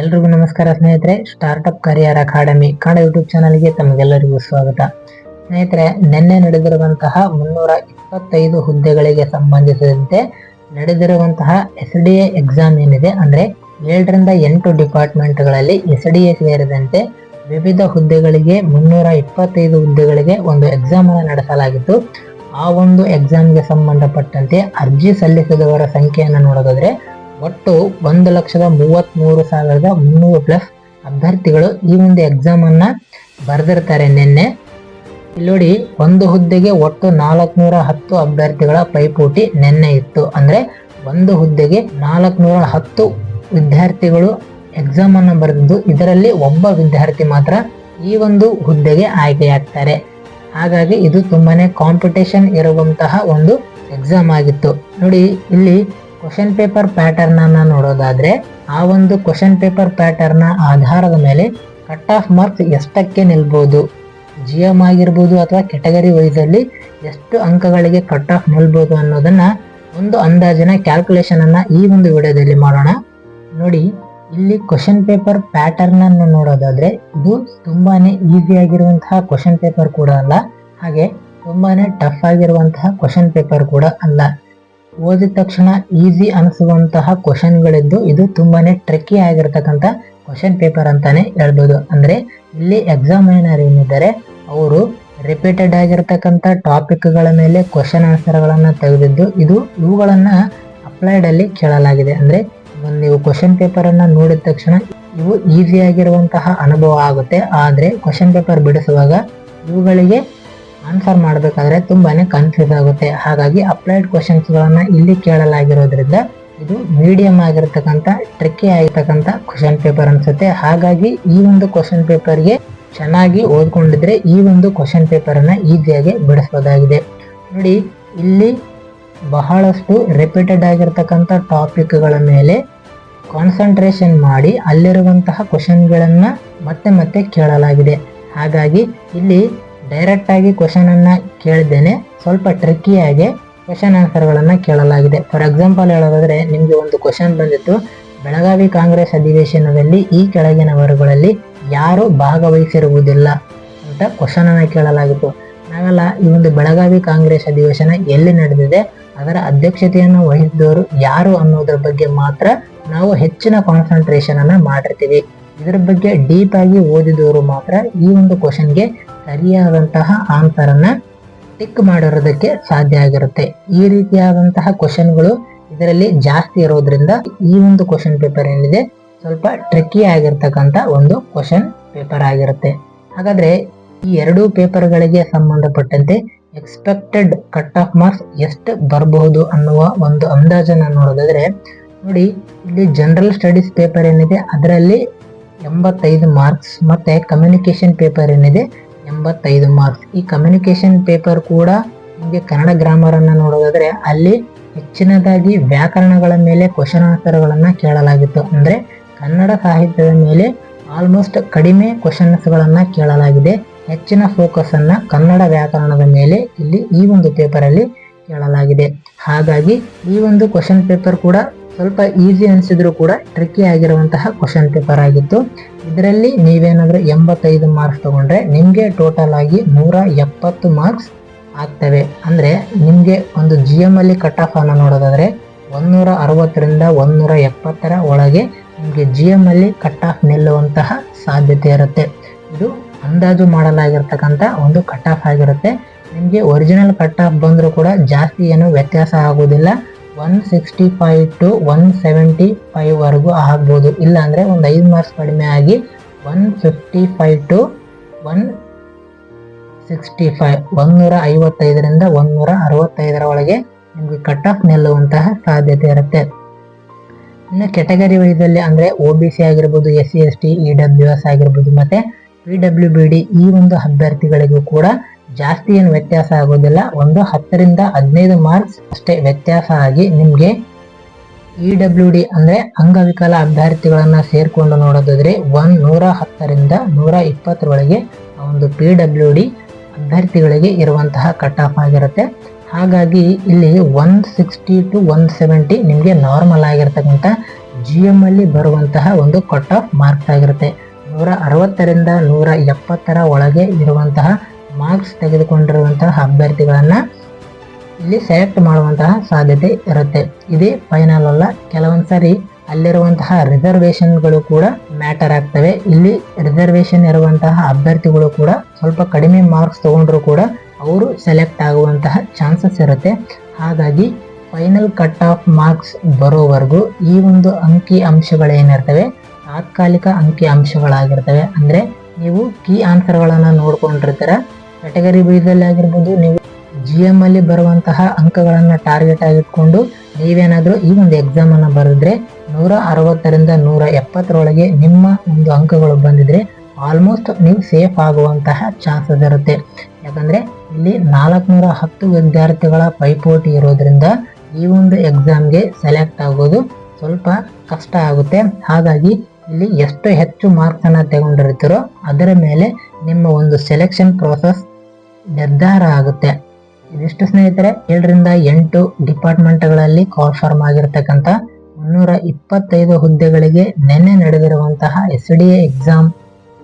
ಎಲ್ರಿಗೂ ನಮಸ್ಕಾರ ಸ್ನೇಹಿತರೆ startup career academy Kannada YouTube ಚಾನಲ್ಗೆ ತಮಗೆಲ್ಲರಿಗೂ ಸ್ವಾಗತ. ಸ್ನೇಹಿತರೆ, ನಿನ್ನೆ ನಡೆದಿರುವಂತಹ ಮುನ್ನೂರ ಇಪ್ಪತ್ತೈದು ಹುದ್ದೆಗಳಿಗೆ ಸಂಬಂಧಿಸಿದಂತೆ ನಡೆದಿರುವಂತಹ ಎಸ್ ಡಿ ಎ ಎಕ್ಸಾಮ್ ಏನಿದೆ ಅಂದರೆ ಏಳರಿಂದ ಎಂಟು ಡಿಪಾರ್ಟ್ಮೆಂಟ್ಗಳಲ್ಲಿ ಎಸ್ ಡಿ ಎ ಸೇರಿದಂತೆ ವಿವಿಧ ಹುದ್ದೆಗಳಿಗೆ ಮುನ್ನೂರ ಇಪ್ಪತ್ತೈದು ಹುದ್ದೆಗಳಿಗೆ ಒಂದು ಎಕ್ಸಾಮ್ ಅನ್ನು ನಡೆಸಲಾಗಿತ್ತು. ಆ ಒಂದು ಎಕ್ಸಾಮ್ಗೆ ಸಂಬಂಧಪಟ್ಟಂತೆ ಅರ್ಜಿ ಸಲ್ಲಿಸಿದವರ ಸಂಖ್ಯೆಯನ್ನು ನೋಡೋದಾದ್ರೆ ಒಟ್ಟು ಒಂದು ಲಕ್ಷದ ಮೂವತ್ತ್ಮೂರು ಸಾವಿರದ ಮುನ್ನೂರು ಪ್ಲಸ್ ಅಭ್ಯರ್ಥಿಗಳು ಈ ಒಂದು ಎಕ್ಸಾಮನ್ನು ಬರೆದಿರ್ತಾರೆ ನಿನ್ನೆ. ಇಲ್ಲಿ ನೋಡಿ, ಒಂದು ಹುದ್ದೆಗೆ ಒಟ್ಟು ನಾಲ್ಕುನೂರ ಹತ್ತು ಅಭ್ಯರ್ಥಿಗಳ ಪೈಪೋಟಿ ನಿನ್ನೆ ಇತ್ತು. ಅಂದರೆ ಒಂದು ಹುದ್ದೆಗೆ ನಾಲ್ಕುನೂರ ಹತ್ತು ವಿದ್ಯಾರ್ಥಿಗಳು ಎಕ್ಸಾಮನ್ನು ಬರೆದಿದ್ದು, ಇದರಲ್ಲಿ ಒಬ್ಬ ವಿದ್ಯಾರ್ಥಿ ಮಾತ್ರ ಈ ಒಂದು ಹುದ್ದೆಗೆ ಆಯ್ಕೆಯಾಗ್ತಾರೆ. ಹಾಗಾಗಿ ಇದು ತುಂಬಾನೇ ಕಾಂಪಿಟೇಷನ್ ಇರುವಂತಹ ಒಂದು ಎಕ್ಸಾಮ್ ಆಗಿತ್ತು. ನೋಡಿ, ಇಲ್ಲಿ ಕ್ವಶನ್ ಪೇಪರ್ ಪ್ಯಾಟರ್ನ್ ಅನ್ನ ನೋಡೋದಾದ್ರೆ, ಆ ಒಂದು ಕ್ವಶನ್ ಪೇಪರ್ ಪ್ಯಾಟರ್ನ್ ಆಧಾರದ ಮೇಲೆ ಕಟ್ ಆಫ್ ಮಾರ್ಕ್ಸ್ ಎಷ್ಟಕ್ಕೆ ನಿಲ್ಬೋದು? ಜಿ ಎಂ ಆಗಿರ್ಬೋದು ಅಥವಾ ಕೆಟಗರಿ ಅಲ್ಲಿ ಎಷ್ಟು ಅಂಕಗಳಿಗೆ ಕಟ್ ಆಫ್ ನಿಲ್ಬೋದು ಅನ್ನೋದನ್ನ ಒಂದು ಅಂದಾಜಿನ ಕ್ಯಾಲ್ಕುಲೇಷನ್ ಅನ್ನ ಈ ಒಂದು ವಿಡಿಯೋದಲ್ಲಿ ಮಾಡೋಣ. ನೋಡಿ, ಇಲ್ಲಿ ಕ್ವಶನ್ ಪೇಪರ್ ಪ್ಯಾಟರ್ನ್ ಅನ್ನು ನೋಡೋದಾದ್ರೆ, ಇದು ತುಂಬಾನೇ ಈಸಿ ಆಗಿರುವಂತಹ ಕ್ವಶನ್ ಪೇಪರ್ ಕೂಡ ಅಲ್ಲ, ಹಾಗೆ ತುಂಬಾನೇ ಟಫ್ ಆಗಿರುವಂತಹ ಕ್ವಶನ್ ಪೇಪರ್ ಕೂಡ ಅಲ್ಲ. ಓದಿದ ತಕ್ಷಣ ಈಸಿ ಅನಿಸುವಂತಹ ಕ್ವಶನ್ಗಳಿದ್ದು ಇದು ತುಂಬಾನೇ ಟ್ರಿಕ್ಕಿ ಆಗಿರ್ತಕ್ಕಂಥ ಕ್ವಶನ್ ಪೇಪರ್ ಅಂತಾನೆ ಹೇಳ್ಬೋದು. ಅಂದರೆ ಇಲ್ಲಿ ಎಕ್ಸಾಮಿನರ್ ಏನಿದ್ದಾರೆ, ಅವರು ರಿಪೀಟೆಡ್ ಆಗಿರ್ತಕ್ಕಂಥ ಟಾಪಿಕ್ಗಳ ಮೇಲೆ ಕ್ವಶನ್ ಆನ್ಸರ್ಗಳನ್ನು ತೆಗೆದಿದ್ದು ಇದು ಇವುಗಳನ್ನು ಅಪ್ಲೈಡಲ್ಲಿ ಕೇಳಲಾಗಿದೆ. ಅಂದರೆ ಒಂದು ನೀವು ಕ್ವಶನ್ ಪೇಪರನ್ನು ನೋಡಿದ ತಕ್ಷಣ ಇವು ಈಸಿ ಆಗಿರುವಂತಹ ಅನುಭವ ಆಗುತ್ತೆ. ಆದರೆ ಕ್ವಶನ್ ಪೇಪರ್ ಬಿಡಿಸುವಾಗ ಇವುಗಳಿಗೆ ಆನ್ಸರ್ ಮಾಡಬೇಕಾದ್ರೆ ತುಂಬಾನೇ ಕನ್ಫ್ಯೂಸ್ ಆಗುತ್ತೆ. ಹಾಗಾಗಿ ಅಪ್ಲೈಡ್ ಕ್ವಶನ್ಸ್ ಗಳನ್ನ ಇಲ್ಲಿ ಕೇಳಲಾಗಿರೋದ್ರಿಂದ ಇದು ಮೀಡಿಯಂ ಆಗಿರತಕ್ಕಂಥ ಟ್ರಿಕಿ ಆಗಿರ್ತಕ್ಕಂಥ ಕ್ವಶನ್ ಪೇಪರ್ ಅನ್ಸುತ್ತೆ. ಹಾಗಾಗಿ ಈ ಒಂದು ಕ್ವಶನ್ ಪೇಪರ್ಗೆ ಚೆನ್ನಾಗಿ ಓದ್ಕೊಂಡಿದ್ರೆ ಈ ಒಂದು ಕ್ವಶನ್ ಪೇಪರ್ ಅನ್ನ ಈಸಿಯಾಗಿ ಬಿಡಿಸಬಹುದಾಗಿದೆ ನೋಡಿ, ಇಲ್ಲಿ ಬಹಳಷ್ಟು ರಿಪೀಟೆಡ್ ಆಗಿರ್ತಕ್ಕಂಥ ಟಾಪಿಕ್ಗಳ ಮೇಲೆ ಕಾನ್ಸಂಟ್ರೇಷನ್ ಮಾಡಿ ಅಲ್ಲಿರುವಂತಹ ಕ್ವಶನ್ಗಳನ್ನು ಮತ್ತೆ ಮತ್ತೆ ಕೇಳಲಾಗಿದೆ. ಹಾಗಾಗಿ ಇಲ್ಲಿ ಡೈರೆಕ್ಟ್ ಆಗಿ ಕ್ವಶನ್ ಅನ್ನ ಕೇಳಿದ್ದೇನೆ. ಸ್ವಲ್ಪ ಟ್ರಿಕ್ಕಿಯಾಗಿ ಕ್ವಶನ್ ಆನ್ಸರ್ಗಳನ್ನ ಕೇಳಲಾಗಿದೆ. ಫಾರ್ ಎಕ್ಸಾಂಪಲ್ ಹೇಳೋದಾದ್ರೆ, ನಿಮ್ಗೆ ಒಂದು ಕ್ವಶನ್ ಬಂದಿತ್ತು. ಬೆಳಗಾವಿ ಕಾಂಗ್ರೆಸ್ ಅಧಿವೇಶನದಲ್ಲಿ ಈ ಕೆಳಗಿನವರುಗಳಲ್ಲಿ ಯಾರು ಭಾಗವಹಿಸಿರುವುದಿಲ್ಲ ಅಂತ ಕ್ವಶನ್ ಅನ್ನ ಕೇಳಲಾಗಿತ್ತು. ನಾವೆಲ್ಲ ಈ ಒಂದು ಬೆಳಗಾವಿ ಕಾಂಗ್ರೆಸ್ ಅಧಿವೇಶನ ಎಲ್ಲಿ ನಡೆದಿದೆ, ಅದರ ಅಧ್ಯಕ್ಷತೆಯನ್ನು ವಹಿಸಿದವರು ಯಾರು ಅನ್ನೋದ್ರ ಬಗ್ಗೆ ಮಾತ್ರ ನಾವು ಹೆಚ್ಚಿನ ಕಾನ್ಸಂಟ್ರೇಷನ್ ಅನ್ನ ಮಾಡಿರ್ತೀವಿ. ಇದರ ಬಗ್ಗೆ ಡೀಪ್ ಆಗಿ ಓದಿದವರು ಮಾತ್ರ ಈ ಒಂದು ಕ್ವಶನ್ಗೆ ಸರಿಯಾದಂತಹ ಆನ್ಸರ್ ಅನ್ನ ಟಿಕ್ ಮಾಡಿರೋದಕ್ಕೆ ಸಾಧ್ಯ ಆಗಿರುತ್ತೆ. ಈ ರೀತಿಯಾದಂತಹ ಕ್ವಶನ್ಗಳು ಇದರಲ್ಲಿ ಜಾಸ್ತಿ ಇರೋದ್ರಿಂದ ಈ ಒಂದು ಕ್ವಶನ್ ಪೇಪರ್ ಏನಿದೆ ಸ್ವಲ್ಪ ಟ್ರಿಕಿ ಆಗಿರ್ತಕ್ಕಂಥ ಒಂದು ಕ್ವಶನ್ ಪೇಪರ್ ಆಗಿರುತ್ತೆ. ಹಾಗಾದ್ರೆ ಈ ಎರಡೂ ಪೇಪರ್ಗಳಿಗೆ ಸಂಬಂಧಪಟ್ಟಂತೆ ಎಕ್ಸ್ಪೆಕ್ಟೆಡ್ ಕಟ್ ಆಫ್ ಮಾರ್ಕ್ಸ್ ಎಷ್ಟು ಬರಬಹುದು ಅನ್ನುವ ಒಂದು ಅಂದಾಜನ್ನ ನೋಡೋದಾದ್ರೆ, ನೋಡಿ, ಇಲ್ಲಿ ಜನರಲ್ ಸ್ಟಡೀಸ್ ಪೇಪರ್ ಏನಿದೆ, ಅದರಲ್ಲಿ ಎಂಬತ್ತೈದು ಮಾರ್ಕ್ಸ್ ಮತ್ತೆ ಕಮ್ಯುನಿಕೇಷನ್ ಪೇಪರ್ ಏನಿದೆ ಎಂಬತ್ತೈದು ಮಾರ್ಕ್ಸ್. ಈ ಕಮ್ಯುನಿಕೇಶನ್ ಪೇಪರ್ ಕೂಡ ನಿಮಗೆ ಕನ್ನಡ ಗ್ರಾಮರ್ ಅನ್ನು ನೋಡೋದಾದ್ರೆ ಅಲ್ಲಿ ಹೆಚ್ಚಿನದಾಗಿ ವ್ಯಾಕರಣಗಳ ಮೇಲೆ ಕ್ವಶನ್ ಆನ್ಸರ್ಗಳನ್ನು ಕೇಳಲಾಗಿತ್ತು. ಅಂದ್ರೆ ಕನ್ನಡ ಸಾಹಿತ್ಯದ ಮೇಲೆ ಆಲ್ಮೋಸ್ಟ್ ಕಡಿಮೆ ಕ್ವಶನ್ಸ್ ಗಳನ್ನ ಕೇಳಲಾಗಿದೆ. ಹೆಚ್ಚಿನ ಫೋಕಸನ್ನು ಕನ್ನಡ ವ್ಯಾಕರಣದ ಮೇಲೆ ಇಲ್ಲಿ ಈ ಒಂದು ಪೇಪರಲ್ಲಿ ಕೇಳಲಾಗಿದೆ. ಹಾಗಾಗಿ ಈ ಒಂದು ಕ್ವಶನ್ ಪೇಪರ್ ಕೂಡ ಸ್ವಲ್ಪ ಈಸಿ ಅನಿಸಿದ್ರು ಕೂಡ ಟ್ರಿಕಿ ಆಗಿರುವಂತಹ ಕ್ವಶನ್ ಪೇಪರ್ ಆಗಿತ್ತು ಇದರಲ್ಲಿ ನೀವೇನಾದರೂ ಎಂಬತ್ತೈದು ಮಾರ್ಕ್ಸ್ ತಗೊಂಡ್ರೆ ನಿಮಗೆ ಟೋಟಲ್ ಆಗಿ ನೂರ ಎಪ್ಪತ್ತು ಮಾರ್ಕ್ಸ್ ಆಗ್ತವೆ. ಅಂದ್ರೆ ನಿಮಗೆ ಒಂದು ಜಿ ಎಂ ಅಲ್ಲಿ ಕಟ್ ಆಫ್ ಅನ್ನು ನೋಡೋದಾದ್ರೆ ಒಂದೂರ ಅರವತ್ತರಿಂದ ಒಂದೂರ ಎಪ್ಪತ್ತರ ಒಳಗೆ ನಿಮಗೆ ಜಿ ಎಂ ಅಲ್ಲಿ ಕಟ್ ಆಫ್ ನಿಲ್ಲುವಂತಹ ಸಾಧ್ಯತೆ ಇರುತ್ತೆ. ಇದು ಅಂದಾಜು ಮಾಡಲಾಗಿರ್ತಕ್ಕಂಥ ಒಂದು ಕಟ್ ಆಫ್ ಆಗಿರುತ್ತೆ. ನಿಮಗೆ ಒರಿಜಿನಲ್ ಕಟ್ ಆಫ್ ಬಂದರೂ ಕೂಡ ಜಾಸ್ತಿ ಏನು ವ್ಯತ್ಯಾಸ ಆಗೋದಿಲ್ಲ one sixty five to one seventy five ವರೆಗೂ ಆಗ್ಬೋದು. ಇಲ್ಲಾಂದರೆ ಒಂದು ಐದು ಮಾರ್ಕ್ಸ್ ಕಡಿಮೆ ಆಗಿ one fifty five to one sixty five ಒಂದೂರ ಐವತ್ತೈದರಿಂದ ಒಂದೂರ ಅರವತ್ತೈದರ ಒಳಗೆ ನಿಮಗೆ ಕಟ್ ಆಫ್ ನಿಲ್ಲುವಂತಹ ಸಾಧ್ಯತೆ ಇರುತ್ತೆ. ಇನ್ನು ಕೆಟಗರಿ ವೈಸಲ್ಲಿ ಅಂದರೆ ಒ ಬಿ ಸಿ ಆಗಿರ್ಬೋದು S C S T E W S ಆಗಿರ್ಬೋದು, ಮತ್ತು ಪಿ ಡಬ್ಲ್ಯೂ ಬಿ ಡಿ ಈ ಒಂದು ಅಭ್ಯರ್ಥಿಗಳಿಗೂ ಕೂಡ ಜಾಸ್ತಿ ಏನು ವ್ಯತ್ಯಾಸ ಆಗೋದಿಲ್ಲ. ಒಂದು ಹತ್ತರಿಂದ ಹದಿನೈದು ಮಾರ್ಕ್ಸ್ ಅಷ್ಟೇ ವ್ಯತ್ಯಾಸ ಆಗಿ ನಿಮಗೆ ಇ ಡಬ್ಲ್ಯೂ ಡಿ ಅಂದರೆ ಅಂಗವಿಕಲ ಅಭ್ಯರ್ಥಿಗಳನ್ನು ಸೇರಿಕೊಂಡು ನೋಡೋದಾದ್ರೆ ಒನ್ ನೂರ ಹತ್ತರಿಂದ ನೂರ ಇಪ್ಪತ್ತರೊಳಗೆ ಒಂದು ಪಿ ಡಬ್ಲ್ಯೂ ಡಿ ಅಭ್ಯರ್ಥಿಗಳಿಗೆ ಇರುವಂತಹ ಕಟ್ ಆಫ್ ಆಗಿರುತ್ತೆ. ಹಾಗಾಗಿ ಇಲ್ಲಿ one sixty to one seventy ನಿಮಗೆ ನಾರ್ಮಲ್ ಆಗಿರ್ತಕ್ಕಂಥ ಜಿ ಎಂ ಅಲ್ಲಿ ಬರುವಂತಹ ಒಂದು ಕಟ್ ಆಫ್ ಮಾರ್ಕ್ಸ್ ಆಗಿರುತ್ತೆ. ನೂರ ಅರವತ್ತರಿಂದ ನೂರ ಎಪ್ಪತ್ತರ ಒಳಗೆ ಇರುವಂತಹ ಮಾರ್ಕ್ಸ್ ತೆಗೆದುಕೊಂಡಿರುವಂತಹ ಅಭ್ಯರ್ಥಿಗಳನ್ನು ಇಲ್ಲಿ ಸೆಲೆಕ್ಟ್ ಮಾಡುವಂತಹ ಸಾಧ್ಯತೆ ಇರುತ್ತೆ. ಇದೇ ಫೈನಲ್ ಅಲ್ಲ. ಕೆಲವೊಂದು ಸಾರಿ ಅಲ್ಲಿರುವಂತಹ ರಿಸರ್ವೇಷನ್ಗಳು ಕೂಡ ಮ್ಯಾಟರ್ ಆಗ್ತವೆ. ಇಲ್ಲಿ ರಿಸರ್ವೇಷನ್ ಇರುವಂತಹ ಅಭ್ಯರ್ಥಿಗಳು ಕೂಡ ಸ್ವಲ್ಪ ಕಡಿಮೆ ಮಾರ್ಕ್ಸ್ ತಗೊಂಡ್ರು ಕೂಡ ಅವರು ಸೆಲೆಕ್ಟ್ ಆಗುವಂತಹ ಚಾನ್ಸಸ್ ಇರುತ್ತೆ. ಹಾಗಾಗಿ ಫೈನಲ್ ಕಟ್ ಆಫ್ ಮಾರ್ಕ್ಸ್ ಬರೋವರೆಗೂ ಈ ಒಂದು ಅಂಕಿ ಅಂಶಗಳೇನಿರ್ತವೆ, ತಾತ್ಕಾಲಿಕ ಅಂಕಿ ಅಂಶಗಳಾಗಿರ್ತವೆ. ಅಂದರೆ ನೀವು ಕೀ ಆನ್ಸರ್ಗಳನ್ನು ನೋಡ್ಕೊಂಡಿರ್ತೀರ ಕ್ಯಾಟಗರಿ ವೈಸಲ್ಲಿ ಆಗಿರ್ಬೋದು ನೀವು ಜಿ ಎಂ ಅಲ್ಲಿ ಬರುವಂತಹ ಅಂಕಗಳನ್ನು ಟಾರ್ಗೆಟ್ ಆಗಿಟ್ಕೊಂಡು ನೀವೇನಾದರೂ ಈ ಒಂದು ಎಕ್ಸಾಮ್ ಅನ್ನು ಬರೆದ್ರೆ ನೂರ ಅರವತ್ತರಿಂದ ನೂರ ಎಪ್ಪತ್ತರೊಳಗೆ ನಿಮ್ಮ ಒಂದು ಅಂಕಗಳು ಬಂದಿದ್ರೆ ಆಲ್ಮೋಸ್ಟ್ ನೀವು ಸೇಫ್ ಆಗುವಂತಹ ಚಾನ್ಸಸ್ ಇರುತ್ತೆ. ಯಾಕಂದ್ರೆ ಇಲ್ಲಿ ನಾಲ್ಕುನೂರ ಹತ್ತು ವಿದ್ಯಾರ್ಥಿಗಳ ಪೈಪೋಟಿ ಇರೋದ್ರಿಂದ ಈ ಒಂದು ಎಕ್ಸಾಮ್ಗೆ ಸೆಲೆಕ್ಟ್ ಆಗೋದು ಸ್ವಲ್ಪ ಕಷ್ಟ ಆಗುತ್ತೆ. ಹಾಗಾಗಿ ಇಲ್ಲಿ ಎಷ್ಟು ಹೆಚ್ಚು ಮಾರ್ಕ್ಸನ್ನು ತಗೊಂಡಿರ್ತೀರೋ ಅದರ ಮೇಲೆ ನಿಮ್ಮ ಒಂದು ಸೆಲೆಕ್ಷನ್ ಪ್ರೋಸೆಸ್ ನಿರ್ಧಾರ ಆಗುತ್ತೆ. ಇದಿಷ್ಟು ಸ್ನೇಹಿತರೆ, ಏಳರಿಂದ ಎಂಟು ಡಿಪಾರ್ಟ್ಮೆಂಟ್ಗಳಲ್ಲಿ ಕಾಲ್ ಫಾರ್ಮ್ ಆಗಿರ್ತಕ್ಕಂಥ ಮುನ್ನೂರ ಇಪ್ಪತ್ತೈದು ಹುದ್ದೆಗಳಿಗೆ ನಿನ್ನೆ ನಡೆದಿರುವಂತಹ ಎಸ್ ಡಿ ಎ ಎಕ್ಸಾಮ್,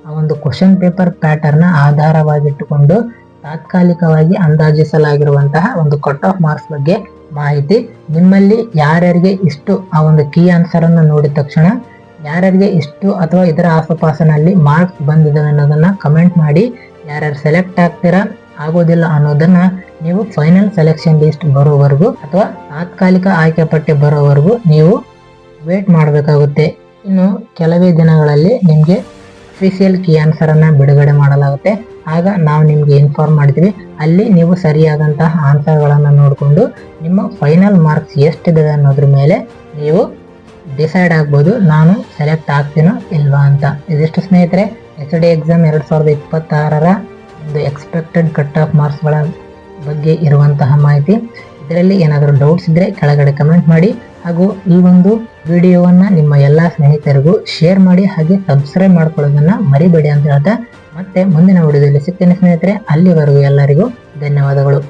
ಆ ಒಂದು ಕ್ವಶನ್ ಪೇಪರ್ ಪ್ಯಾಟರ್ನ್ ಆಧಾರವಾಗಿಟ್ಟುಕೊಂಡು ತಾತ್ಕಾಲಿಕವಾಗಿ ಅಂದಾಜಿಸಲಾಗಿರುವಂತಹ ಒಂದು ಕಟ್ ಆಫ್ ಮಾರ್ಕ್ಸ್ ಬಗ್ಗೆ ಮಾಹಿತಿ. ನಿಮ್ಮಲ್ಲಿ ಯಾರ್ಯಾರಿಗೆ ಇಷ್ಟು ಆ ಒಂದು ಕೀ ಆನ್ಸರ್ ಅನ್ನು ನೋಡಿದ ತಕ್ಷಣ ಯಾರ್ಯಾರಿಗೆ ಇಷ್ಟು ಅಥವಾ ಇದರ ಆಸುಪಾಸಿನಲ್ಲಿ ಮಾರ್ಕ್ಸ್ ಬಂದಿದೆ ಅನ್ನೋದನ್ನ ಕಮೆಂಟ್ ಮಾಡಿ. ಯಾರ್ಯಾರು ಸೆಲೆಕ್ಟ್ ಆಗ್ತೀರಾ ಆಗೋದಿಲ್ಲ ಅನ್ನೋದನ್ನ ನೀವು ಫೈನಲ್ ಸೆಲೆಕ್ಷನ್ ಲಿಸ್ಟ್ ಬರೋವರೆಗೂ ಅಥವಾ ತಾತ್ಕಾಲಿಕ ಆಯ್ಕೆ ಪಟ್ಟಿ ಬರೋವರೆಗೂ ನೀವು ವೇಟ್ ಮಾಡಬೇಕಾಗುತ್ತೆ. ಇನ್ನು ಕೆಲವೇ ದಿನಗಳಲ್ಲಿ ನಿಮಗೆ ಅಫಿಷಿಯಲ್ ಕೀ ಆನ್ಸರ್ ಅನ್ನ ಬಿಡುಗಡೆ ಮಾಡಲಾಗುತ್ತೆ. ಆಗ ನಾವು ನಿಮಗೆ ಇನ್ಫಾರ್ಮ್ ಮಾಡ್ತೀವಿ. ಅಲ್ಲಿ ನೀವು ಸರಿಯಾದಂತಹ ಆನ್ಸರ್ಗಳನ್ನು ನೋಡಿಕೊಂಡು ನಿಮ್ಮ ಫೈನಲ್ ಮಾರ್ಕ್ಸ್ ಎಷ್ಟಿದೆ ಅನ್ನೋದ್ರ ಮೇಲೆ ನೀವು ಡಿಸೈಡ್ ಆಗ್ಬೋದು, ನಾನು ಸೆಲೆಕ್ಟ್ ಆಗ್ತೀನೋ ಇಲ್ವಾ ಅಂತ. ಇದಿಷ್ಟು ಸ್ನೇಹಿತರೆ ಎಚ್ ಡಿ ಎಕ್ಸಾಮ್ ಎರಡು ಸಾವಿರದ ಇಪ್ಪತ್ತಾರರ ಒಂದು ಎಕ್ಸ್ಪೆಕ್ಟೆಡ್ ಕಟ್ ಆಫ್ ಮಾರ್ಕ್ಸ್ಗಳ ಬಗ್ಗೆ ಇರುವಂತಹ ಮಾಹಿತಿ. ಇದರಲ್ಲಿ ಏನಾದರೂ ಡೌಟ್ಸ್ ಇದ್ದರೆ ಕೆಳಗಡೆ ಕಮೆಂಟ್ ಮಾಡಿ. ಹಾಗೂ ಈ ಒಂದು ವಿಡಿಯೋವನ್ನು ನಿಮ್ಮ ಎಲ್ಲ ಸ್ನೇಹಿತರಿಗೂ ಶೇರ್ ಮಾಡಿ ಹಾಗೆ ಸಬ್ಸ್ಕ್ರೈಬ್ ಮಾಡ್ಕೊಳ್ಳೋದನ್ನು ಮರಿಬೇಡಿ ಅಂತ ಹೇಳ್ತಾ ಮತ್ತೆ ಮುಂದಿನ ವಿಡಿಯೋದಲ್ಲಿ ಸಿಗ್ತೇನೆ ಸ್ನೇಹಿತರೆ. ಅಲ್ಲಿವರೆಗೂ ಎಲ್ಲರಿಗೂ ಧನ್ಯವಾದಗಳು.